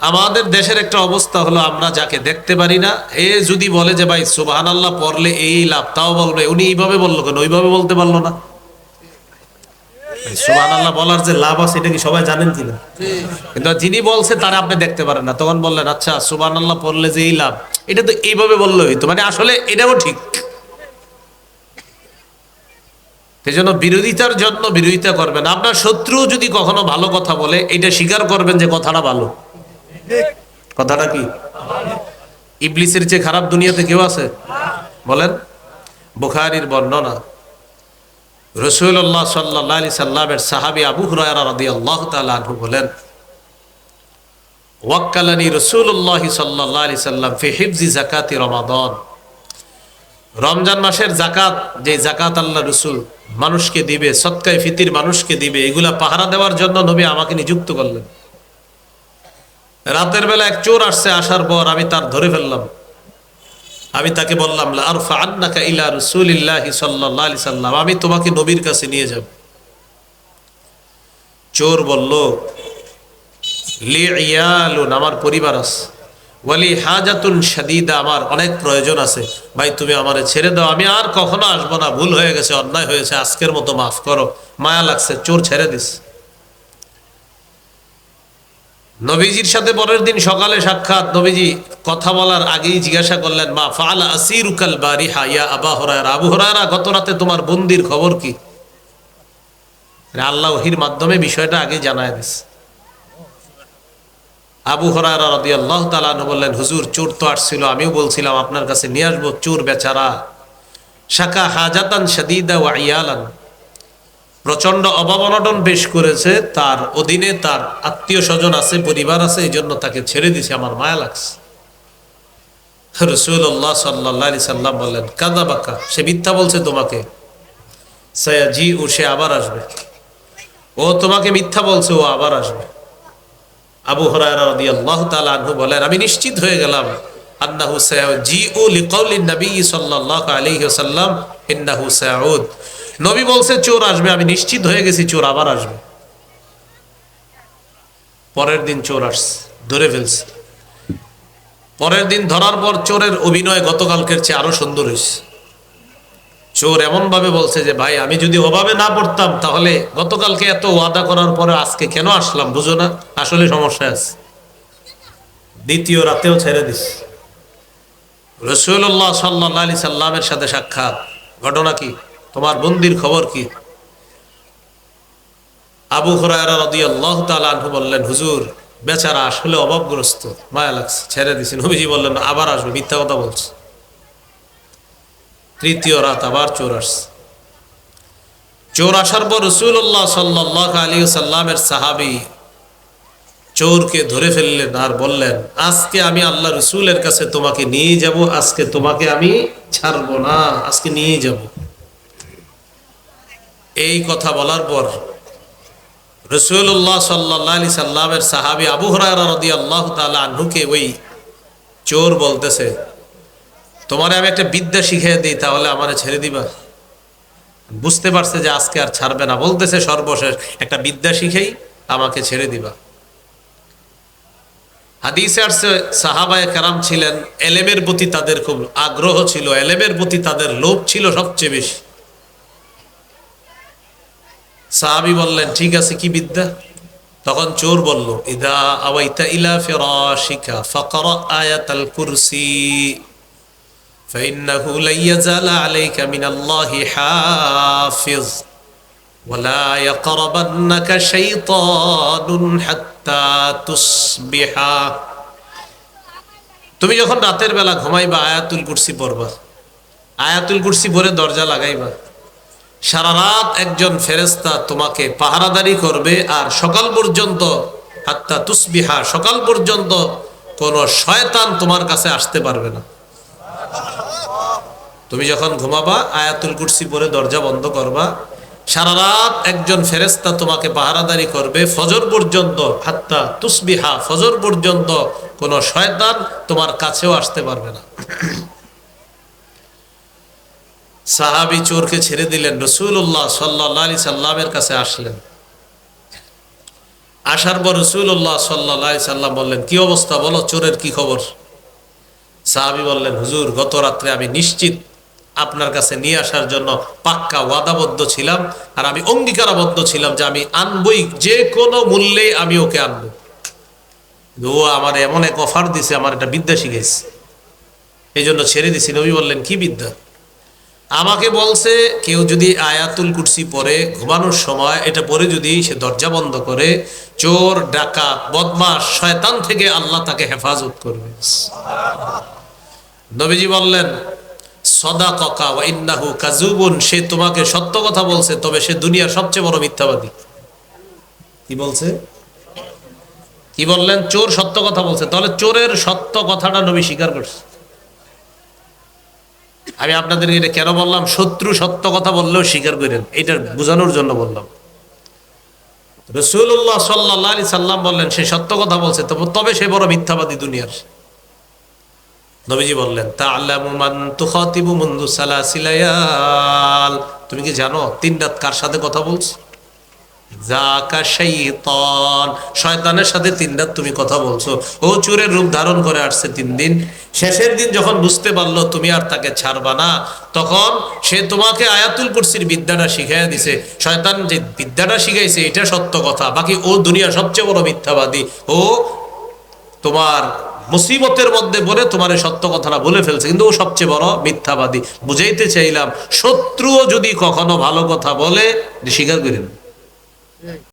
আমাদের দেশের একটা অবস্থা হলো, আমরা যাকে দেখতে পারি না, এ যদি বলে যে, ভাই সুবাহান আল্লাহ পড়লে এই লাভ, তাও বলবে। উনি এইভাবে বলল কেন? ওইভাবে বলতে পারল না। আচ্ছা মানে আসলে এটাও ঠিক। সেই জন্য বিরোধিতার জন্য বিরোধিতা করবেন। আপনার শত্রু যদি কখনো ভালো কথা বলে, এটা স্বীকার করবেন যে, কথাটা ভালো। কথাটা কি? ইবলিসের চেয়ে খারাপ দুনিয়াতে কেউ আছে? বলেন, বুখারির বর্ণনা। রসুল্লাহ সাল্লামের সাহাবি আবু আল্লাহ তালু বলেন, ওয়াক্কালানি রসুল্লাহ সাল্লাহ সাল্লাম জাকাতি রমাদন। রমজান মাসের জাকাত যে জাকাত আল্লাহ রসুল মানুষকে দিবে, সৎকায় ফিতির মানুষকে দিবে, এগুলা পাহারা দেওয়ার জন্য নবী আমাকে নিযুক্ত করলেন। রাতের বেলা এক চোর আসছে, আসার পর আমি তার ধরে ফেললাম। আমি তাকে বললাম আরফা আন্নাকা ইলা রসুলিল্লাহি আলাইহি সাল্লাম, আমি তোমাকে নবীর কাছে নিয়ে যাব। চোর বলল, লি ইয়ালুন, আমার পরিবার আছে। ওয়ালি হাজাতুন শাদিদা, আমার অনেক প্রয়োজন আছে। ভাই, তুমি আমারে ছেড়ে দাও, আমি আর কখনো আসব না, ভুল হয়ে গেছে, অন্যায় হয়েছে, আজকের মতো মাফ করো। মায়া লাগছে, চোর ছেড়ে দিস। নবীজির সাথে পরের দিন সকালে সাক্ষাৎ। নবীজি কথা বলার আগেই জিজ্ঞাসা করলেন, মা ফাল আসিরুকাল বারিহা ইয়া আবা হরায়রা? আবু হরায়রা, গত রাতে তোমার বন্দির খবর কি? আল্লাহ ওহির মাধ্যমে বিষয়টা আগে জানায় দিস। আবু হরায়রা রদি আল্লাহ তালান বললেন, হুজুর, চোর তো আসছিল, আমিও বলছিলাম আপনার কাছে নিয়ে আসব, চোর বেচারা। শাখা হাজাতান শাদিদা ওয়া ইয়ালান। প্রচণ্ড অভাব অনটন করেছে। তার অধীনে তার আত্মীয় স্বজন আছে, পরিবার আছে, এই জন্য তাকে ছেড়ে দিছে আমার মায়া লাগছে। রসুল্লাহ সাল্লাহ সাল্লাম বললেন কাদা বাক্কা সে মিথ্যা বলছে তোমাকে। জি ও সে আবার আসবে। ও তোমাকে মিথ্যা বলছে, ও আবার আসবে। আবু তাআলা আনহু বলেন, আমি নিশ্চিত হয়ে গেলাম আন্নাহু জি ও লিকাউলিন নবী সাল্লাল্লাহু আলাইহি ওয়াসাল্লাম, ইন্নাহু সাউদ। নবী বলছে, চোর আসবে। আমি নিশ্চিত হয়ে গেছি চোর আবার আসবে। পরের দিন চোর আসছে, ধরে ফেলছে। পরের দিন ধরার পর চোরের অভিনয় গতকালকের চেয়ে আরও সুন্দর হয়েছে। চোর এমন ভাবে বলছে যে, ভাই, আমি যদি অভাবে না পড়তাম, তাহলে গতকালকে এত ওয়াদা করার পরে আজকে কেন আসলাম, বুঝো না? আসলে সমস্যা আছে। দ্বিতীয় রাতেও ছেড়ে দিস রসুল্লাহ সাল্লাহ আলি সাল্লামের সাথে সাক্ষাৎ। ঘটনা কি? তোমার বন্দির খবর কি? আবু রাদিয়াল্লাহু বললেন, হুজুর, বেচারা আসলে অভাবগ্রস্ত। মায়া লাগছে, ছেড়ে দিছি। নবীজি বললেন, আবার আসবে, মিথ্যা কথা বলছে। তৃতীয় রাত আবার চোর আসছে। চোর আসার পর রসুল্লাহ সাল্লাহ আলী সাল্লামের সাহাবি চোরকে ধরে ফেললেন আর বললেন, আজকে আমি আল্লাহ রসুলের কাছে তোমাকে নিয়ে যাব, আজকে তোমাকে আমি ছাড়বো না, আজকে নিয়ে যাব। এই কথা বলার পর রসুল্লাহ সাল্লাহ আলি সাল্লামের সাহাবি আবু হরার রদি আল্লাহ তালা আহ্নুকে ওই চোর বলতেছে, তোমারে আমি একটা বিদ্যা শিখিয়ে দিই, তাহলে আমারে ছেড়ে দিবা। বুঝতে পারছে যে আজকে আর ছাড়বে না। বলতেছে, সর্বশেষ একটা বিদ্যা শিখেই আমাকে ছেড়ে দিবা। হাদিসে সাহাবায় কারাম ছিলেন, এলেমের প্রতি তাদের খুব আগ্রহ ছিল, এলেমের প্রতি তাদের লোভ ছিল সবচেয়ে বেশি। সাহাবি বললেন ঠিক আছে কি বিদ্যা তখন চোর বলল ইদা আওয়াইতা ইলা ফিরাশিকা ফাকরা আয়াতাল কুরসি فإنه لن يزال عليك من الله حافظ ولا يقربنك شيطان حتى تصبح তুমি যখন রাতের বেলা ঘুমাইবা আয়াতুল কুরসি পড়বা আয়াতুল কুরসি পরে দরজা লাগাইবা সারা রাত একজন ফেরেস্তা তোমাকে পাহারাদারি করবে আর সকাল পর্যন্ত, হাত্তা তুসবিহা, সকাল পর্যন্ত কোন শয়তান তোমার কাছে আসতে পারবে না। তুমি যখন ঘুমাবা, আয়াতুল কুরসি পরে দরজা বন্ধ করবা, সারা রাত একজন ফেরেস্তা তোমাকে পাহারাদারি করবে, ফজর পর্যন্ত, হাত্তা তুসবিহা, ফজর পর্যন্ত কোন শয়তান তোমার কাছেও আসতে পারবে না। সাহাবি চোরকে ছেড়ে দিলেন রসুল্লাহ সাল্লাহ আলি সাল্লামের কাছে আসলেন। আসার পর রসুল্লাহ সাল্লা সাল্লাম বললেন, কি অবস্থা বলো, চোরের কি খবর? সাহাবি বললেন, হুজুর, গত রাত্রে আমি নিশ্চিত আপনার কাছে নিয়ে আসার জন্য পাক্কা ওয়াদাবদ্ধ ছিলাম আর আমি অঙ্গীকারাবদ্ধ ছিলাম যে আমি আনবই, যে কোনো মূল্যে আমি ওকে আনব। ও আমার এমন এক অফার দিছে, আমার একটা বিদ্যা শিখেছে এই জন্য ছেড়ে দিছি। নবী বললেন, কি বিদ্যা? আমাকে বলছে, কেউ যদি আয়াতুল কুরসি পরে ঘুমানোর সময় এটা পরে যদি সে দরজা বন্ধ করে, চোর, ডাকা বদমাস শয়তান থেকে আল্লাহ তাকে হেফাজত করবে। নবীজি বললেন সদা ককা ইন্নাহু কাজুবুন সে তোমাকে সত্য কথা বলছে, তবে সে দুনিয়ার সবচেয়ে বড় মিথ্যাবাদী। কি বলছে? কি বললেন? চোর সত্য কথা বলছে। তাহলে চোরের সত্য কথাটা নবী স্বীকার করছে। আমি আপনাদের এটা কেন বললাম? শত্রু সত্য কথা বললেও স্বীকার করেন। এটা বোঝানোর জন্য বললাম। রসুল্লাহ সাল্লাহ সাল্লাম বললেন, সে সত্য কথা বলছে তবে- সে বড় মিথ্যাবাদী দুনিয়ার। নবীজি বললেন তা আল্লাহ তুমি কি জানো তিন রাত কার সাথে কথা বলছো? শয়তানের সাথে তিন রাত তুমি কথা বলছো। ও চোরের রূপ ধারণ করে আসছে তিন দিন। শেষের দিন যখন বুঝতে পারল তুমি আর তাকে ছাড়বা না, তখন সে তোমাকে আয়াতুল কুরসির বিদ্যাটা শিখাইয়া দিছে। শয়তান যে বিদ্যাটা শিখাইছে, এটা সত্য কথা। বাকি ও দুনিয়ার সবচেয়ে বড় মিথ্যাবাদী। ও তোমার মুসিবতের মধ্যে বলে তোমার সত্য কথাটা বলে ফেলছে, কিন্তু ও সবচেয়ে বড় মিথ্যাবাদী। বুঝাইতে চাইলাম, শত্রুও যদি কখনো ভালো কথা বলে স্বীকার করেন।